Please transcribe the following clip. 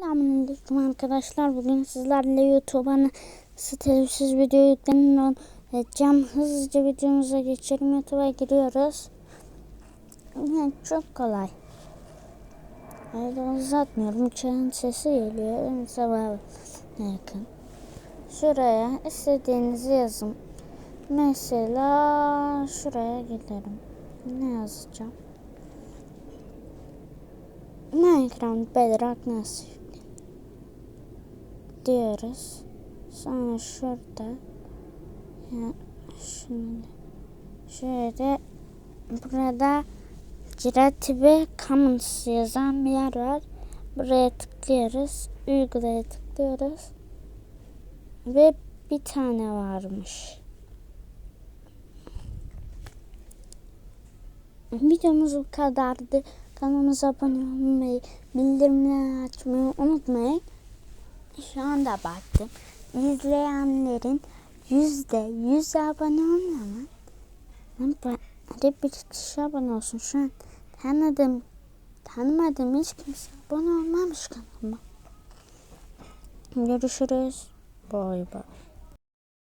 Selamünaleyküm arkadaşlar. Bugün sizlerle YouTube'a nasıl telifsiz video yüklenir edeceğim. Hızlıca videomuza geçelim. YouTube'a giriyoruz. Yani çok kolay. Öyle uzatmıyorum. Uçağın sesi geliyor. Sabah yakın. Şuraya istediğinizi yazın. Mesela şuraya gidelim. Ne yazacağım? Minecraft Bedrock nasıl diyoruz. Sonra şurada ya şimdi şöyle burada Ciratibi Commons yazan bir yer var. Buraya tıklıyoruz. Uygulaya tıklıyoruz. Ve bir tane varmış. Videomuz bu kadardı. Kanalımıza abone olmayı, bildirimleri açmayı unutmayın. Şu anda baktım. İzleyenlerin yüzde yüz abone? Lan Bari bir kişi abone olsun. Şu an tanıdığım, tanımadığım hiç kimse abone olmamış kanalıma. Görüşürüz. Bay bay.